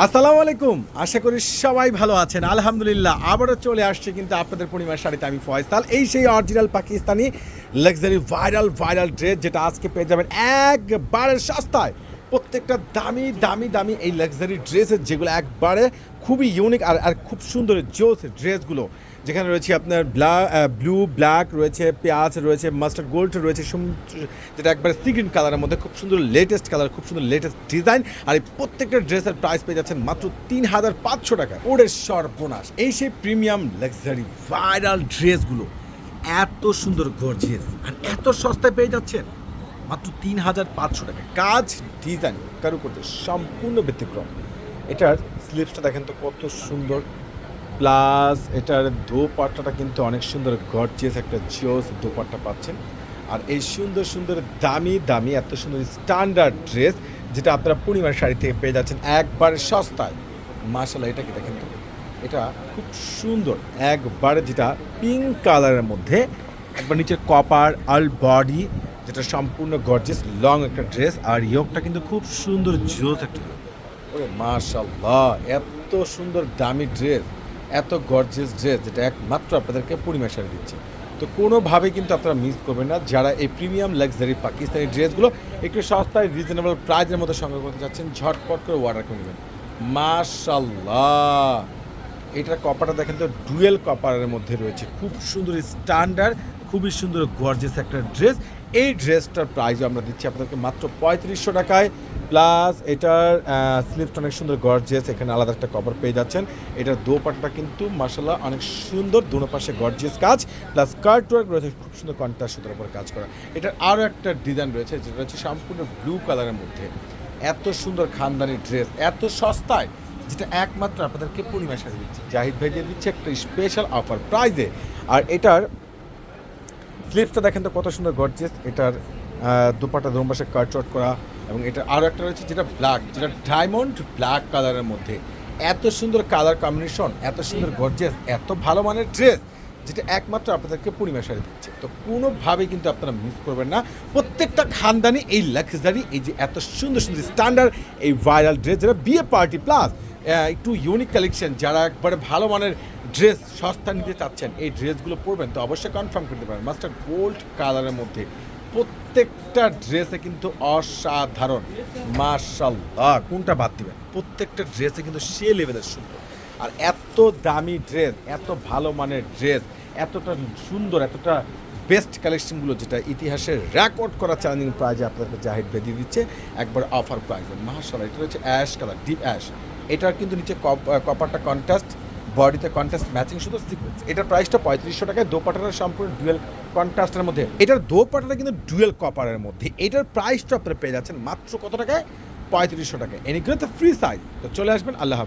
আসসালামু আলাইকুম। আশা করি সবাই ভালো আছেন। আলহামদুলিল্লাহ, আবারও চলে আসছে কিন্তু আপনাদের পূর্ণিমার শাড়িতে আমি ফয়সাল এই সেই original Pakistani luxury viral viral dress যেটা আজকে পেয়ে যাবেন একবারের সস্তায়। প্রত্যেকটা দামি দামি দামি এই লাক্সারি ড্রেসের যেগুলো একবারে খুবই ইউনিক আর আর খুব সুন্দর জোস ড্রেসগুলো। যেখানে রয়েছে আপনার ব্লা ব্লু ব্ল্যাক রয়েছে পেঁয়াজ, রয়েছে মাস্টার্ড গোল্ড রয়েছে যেটা একবারে সিগ্রিন কালারের মধ্যে খুব সুন্দর লেটেস্ট কালার খুব সুন্দর লেটেস্ট ডিজাইন আর এই প্রত্যেকটা ড্রেসের প্রাইস পেয়ে যাচ্ছেন মাত্র তিন হাজার পাঁচশো টাকা। ওরে সর্বনাশ। এই সেই প্রিমিয়াম লাক্সারি ভাইরাল ড্রেসগুলো এত সুন্দর গর্জিয়াস আর এত সস্তায় পেয়ে যাচ্ছেন। মাত্র তিন হাজার পাঁচশো টাকা। কাজ ডিজাইন কারু করতে সম্পূর্ণ ব্যতিক্রম। এটার স্লিপসটা দেখেন তো কত সুন্দর। প্লাস এটার দোপাট্টাটা কিন্তু অনেক সুন্দর গর্জিয়াস একটা জিওস দোপাট্টা পাচ্ছেন। আর এই সুন্দর সুন্দর, দামি দামি, এত সুন্দর স্ট্যান্ডার্ড ড্রেস যেটা আপনারা পূর্ণিমার শাড়ি থেকে পেয়ে যাচ্ছেন একবারে সস্তায়। মাশাল্লাহ এটা কি দেখেন তো? এটা খুব সুন্দর। একবারে যেটা পিঙ্ক কালারের মধ্যে, একবার নিচে কপার আল বডি যেটা সম্পূর্ণ গর্জেস লং একটা ড্রেস আর ইয়োগটা কিন্তু খুব সুন্দর জোস একটা। ওরে এত সুন্দর দামি ড্রেস এত গর্জেস ড্রেস যেটা একমাত্র আপনাদেরকে পূর্ণিমা শাড়ি দিচ্ছে। তো কোনোভাবে কিন্তু আপনারা মিস করবেন না, যারা এই প্রিমিয়াম লাক্সারি পাকিস্তানি ড্রেসগুলো একটু সস্তায় রিজনেবল প্রাইজের মধ্যে সংগ্রহ করতে চাচ্ছেন, ঝটপট করে অর্ডার করে নেবেন। মাশাল্লাহ এটার কপারটা দেখেন তো ডুয়েল কপারের মধ্যে রয়েছে। খুব সুন্দর স্ট্যান্ডার্ড খুবই সুন্দর গর্জেস একটা ড্রেস এই ড্রেসটার প্রাইসও আমরা দিচ্ছি আপনাদেরকে মাত্র পঁয়ত্রিশশো টাকায়। প্লাস এটার স্লিপটা অনেক সুন্দর গর্জেস এখানে আলাদা একটা কভার পেয়ে যাচ্ছেন। এটার দোপাট্টাটা কিন্তু মাসাল্লাহ অনেক সুন্দর দুনো পাশে গর্জিয়াস কাজ। প্লাস কার্ট ওয়ার্ক রয়েছে, খুব সুন্দর কন্ট্রাস্ট সুতার উপর কাজ করা। এটার আরও একটা ডিজাইন রয়েছে, যেটা হচ্ছে সম্পূর্ণ ব্লু কালারের মধ্যে। এত সুন্দর খানদানি ড্রেস এত সস্তায়, যেটা একমাত্র আপনাদেরকে পূর্ণিমা শাড়ি দিচ্ছে। জাহিদ ভাই দিয়ে দিচ্ছে একটা স্পেশাল অফার প্রাইজে আর এটার স্লিপসটা দেখেন তো কত সুন্দর গর্জেস এটার দুপাটা দোমবাসে কাটচট করা এবং এটা আরও একটা রয়েছে যেটা ব্ল্যাক যেটা ডায়মন্ড ব্ল্যাক কালারের মধ্যে। এত সুন্দর কালার কম্বিনেশন এত সুন্দর গর্জেস এত ভালো মানের ড্রেস যেটা একমাত্র আপনাদেরকে পূর্ণিমা শাড়ি দিচ্ছে। তো কোনোভাবেই কিন্তু আপনারা মিস করবেন না। প্রত্যেকটা খানদানি, এই লাক্সারি এই যে এত সুন্দর সুন্দর স্ট্যান্ডার্ড এই ভাইরাল ড্রেস যেটা বিয়ে পার্টি প্লাস একটু ইউনিক কালেকশন যারা একবারে ভালো মানের ড্রেস সস্তা নিতে চাচ্ছেন, এই ড্রেসগুলো পরবেন। তো অবশ্যই কনফার্ম করতে পারেন। মাস্টার গোল্ড কালারের মধ্যে প্রত্যেকটা ড্রেসে কিন্তু অসাধারণ। মার্শাল্লাহ কোনটা বাদ দিবেন? প্রত্যেকটা ড্রেসে কিন্তু সে লেভেলের সুন্দর। আর এত দামি ড্রেস এত ভালো মানের ড্রেস এতটা সুন্দর, এতটা বেস্ট কালেকশনগুলো যেটা ইতিহাসের রেকর্ড করা চ্যালেঞ্জিং প্রাইজে আপনাদেরকে জাহিদ বেদি দিচ্ছে, একবার অফার প্রাইজে মার্শাল্লাহ এটা হচ্ছে অ্যাশ কালার ডিপ অ্যাশ এটার কিন্তু নিচে কপারটা কন্ট্রাস্ট বডিতে কন্ট্রাস্ট ম্যাচিং শুধু সিকোয়েন্স এটার প্রাইসটা পঁয়ত্রিশশো টাকায় দোপাটাটা সম্পূর্ণ ডুয়েল কন্ট্রাস্টের মধ্যে। এটার দোপাটাটা কিন্তু ডুয়েল কপারের মধ্যে। এটার প্রাইসটা আপনারা পেয়ে যাচ্ছেন মাত্র কত টাকায়? পঁয়ত্রিশশো টাকায়। এনিগুলো তো ফ্রি সাইজ তো চলে আসবেন, আল্লাহ